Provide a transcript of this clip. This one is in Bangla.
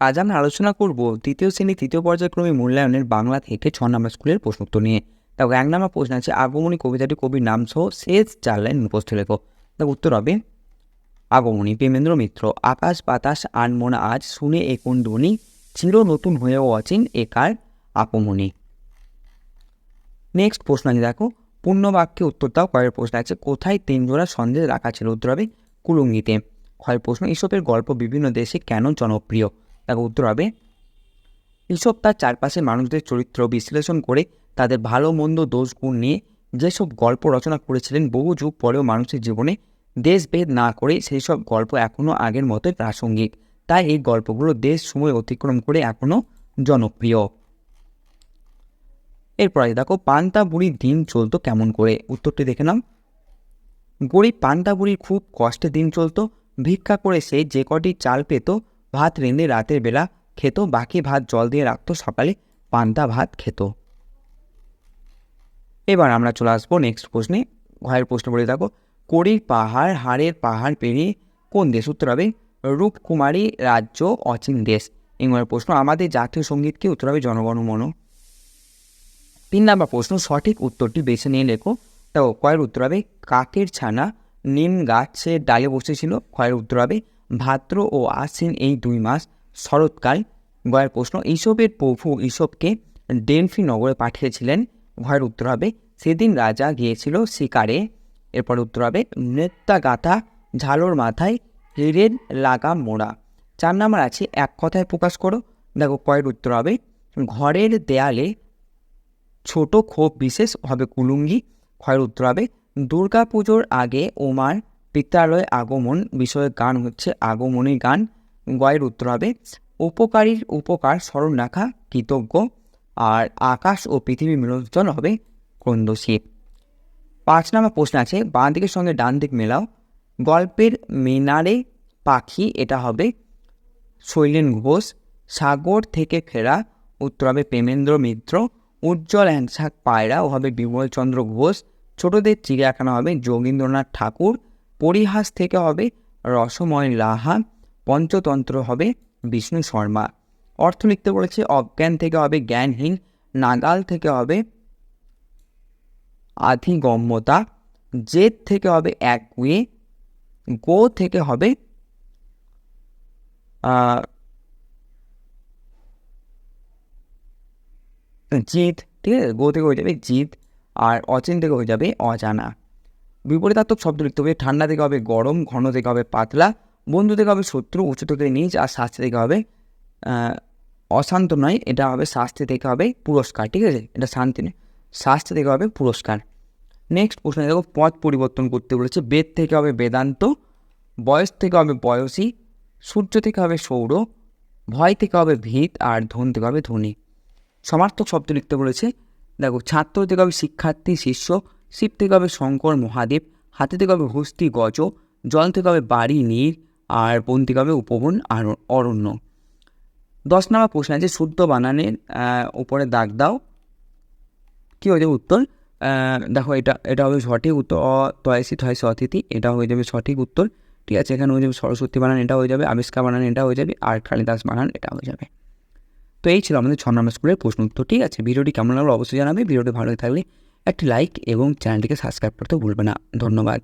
আজ আমরা আলোচনা করব তৃতীয় শ্রেণি তৃতীয় পর্যায়ক্রমে মূল্যায়নের বাংলা থেকে ছ নম্বর স্কুলের প্রশ্নোত্তর নিয়ে। দেখো, এক নম্বর প্রশ্ন আছে, আগমনী কবিতাটি কবির নাম সহ শেষ চার লাইন মুখস্থ লেখো। দেখো, উত্তর হবে, আগমনী প্রেমেন্দ্র মিত্র, আকাশ বাতাস আনমনা আজ শুনে এ কোন ধ্বনি, চির নতুন হয়েও অচিন একার আপমনি। নেক্সট প্রশ্ন আছে, দেখো পূর্ণ বাক্যে উত্তর দাও, কয়ের প্রশ্ন আছে, কোথায় তিন জোড়া রাখা ছিল? উত্তর হবে, কুলুঙ্গিতে। ক্ষয়ের প্রশ্ন এসবের গল্প বিভিন্ন দেশে কেন জনপ্রিয়? দেখো উত্তর হবে, এসব তার চারপাশে মানুষদের চরিত্র বিশ্লেষণ করে তাদের ভালো মন্দ দোষ গুণ নিয়ে যেসব গল্প রচনা করেছিলেন, বহু যুগ পরেও মানুষের জীবনে দেশভেদ না করে সেই সব গল্প এখনও আগের মতোই প্রাসঙ্গিক। তাই এই গল্পগুলো দেশ সময় অতিক্রম করে এখনও জনপ্রিয়। এরপরে দেখো, পান্তা বুড়ির দিন চলতো কেমন করে? উত্তরটি দেখে নাও। গরিব পান্তা বুড়ির খুব কষ্টে দিন চলতো। ভিক্ষা করে সে যে কটি চাল পেত ভাত রেঁধে রাতের বেলা খেত, বাকি ভাত জল দিয়ে রাখতো, সকালে পান্তা ভাত খেত। এবার আমরা চলে আসব নেক্সট প্রশ্নে। ঘরের প্রশ্ন বলে থাকো কড়ির পাহাড়, হাড়ের পাহাড় পেরিয়ে কোন দেশ উত্তর হবে? রূপকুমারী রাজ্য, অচিন দেশ। এবার প্রশ্ন। আমাদের জাতীয় সঙ্গীতকে উত্তর হবে জনগণমন তিন নাম্বার প্রশ্ন, সঠিক উত্তরটি বেছে নিয়ে লেখো। তো, কয়ের উত্তর হবে, কাকের ছানা নিম গাছের ডালে বসেছিল। ক্ষয়ের উত্তর হবে ভাদ্র ও আশ্বিন এই দুই মাস শরৎকাল। গয়ের প্রশ্ন ঈশবের প্রভু ঈশবকে ডেলফি নগরে পাঠিয়েছিলেন। ঘয়ের উত্তর হবে, সেদিন রাজা গিয়েছিল শিকারে। এরপর উত্তর হবে নেত্তা গাথা ঝালোর মাথায় হিরের লাগাম মোড়া। চার নাম্বার আছে, এক কথায় প্রকাশ করো। দেখো কয়ের উত্তর হবে, ঘরের দেয়ালে ছোট ক্ষোভ বিশেষ হবে কুলুঙ্গি। ক্ষয়ের উত্তর হবে দুর্গা পুজোর আগে ওমার পিত্রালয়ে আগমন বিষয়ে গান হচ্ছে আগমনী গান। গয়ের উত্তর হবে, উপকারীর উপকার স্মরণ রাখা কৃতজ্ঞ। আর আকাশ ও পৃথিবী মিলন হবে ক্রন্দশী। পাঁচ নাম্বার প্রশ্ন আছে, বাঁ দিকের সঙ্গে ডান দিক মেলাও। গল্পের মিনারে পাখি, এটা হবে শৈলেন ঘোষ। সাগর থেকে ফেরা, উত্তর হবে প্রেমেন্দ্র মিত্র। উজ্জ্বল হ্যান্ডসাক পায়রা, ও হবে বিমলচন্দ্র ঘোষ। ছোটদের চিড়িয়াখানা হবে যোগীন্দ্রনাথ ঠাকুর। পরিহাস থেকে হবে রসময় লাহা, পঞ্চতন্ত্র হবে বিষ্ণু শর্মা। অর্থ লিখতে বলেছে, অজ্ঞান থেকে হবে জ্ঞানহীন, নাগাল থেকে হবে আধিগম্যতা, জেদ থেকে হবে এক গুয়ে গো থেকে হবে জিত, ঠিক আছে? গো থেকে হয়ে যাবে জিত, আর অচিন থেকে হয়ে যাবে অজানা। বিপরীতাত্মক শব্দ লিখতে হবে ঠান্ডা থেকে হবে গরম ঘন থেকে হবে পাতলা বন্ধু থেকে হবে শত্রু উঁচু থেকে নিচ আর শাস্তি থেকে হবে অশান্ত নয় এটা হবে শাস্তি থেকে হবে পুরস্কার ঠিক আছে এটা শান্তি নয় শাস্তি থেকে হবে পুরস্কার নেক্সট প্রশ্ন দেখো পথ পরিবর্তন করতে বলেছে বেদ থেকে হবে বেদান্ত বয়স থেকে হবে বয়সী সূর্য থেকে হবে সৌর ভয় থেকে হবে ভিত আর ধন থেকে হবে ধনী সমার্থক শব্দ লিখতে বলেছে দেখো ছাত্র থেকে হবে শিক্ষার্থী শিষ্য শিব থেকে হবে শঙ্কর, মহাদেব, হাতে থেকে হবে হস্তি, গজ, জল থেকে হবে বাড়ি নীর আর বন থেকে হবে উপবন, আর অরণ্য। দশ নম্বর প্রশ্ন আছে, শুদ্ধ বানানের উপরে দাগ দাও। কী হয়ে যাবে উত্তর? দেখো এটা এটা হবে সঠিক উত্তর, অ তয়সি থয়সি অতিথি এটা হয়ে যাবে সঠিক উত্তর। ঠিক আছে, এখানে হয়ে যাবে সরস্বতী বানান, এটা হয়ে যাবে, আবিষ্কার বানান, এটা হয়ে যাবে, আর কালিদাস বানান, এটা হয়ে যাবে। তো এই ছিল আমাদের ছ নম্বর স্কুলের প্রশ্ন উত্তর, ঠিক আছে? ভিডিওটি কেমন লাগল অবশ্যই জানাবে, ভিডিওটি ভালো থাকলে একটি লাইক এবং চ্যানেলটিকে সাবস্ক্রাইব করতে ভুলবে না। ধন্যবাদ।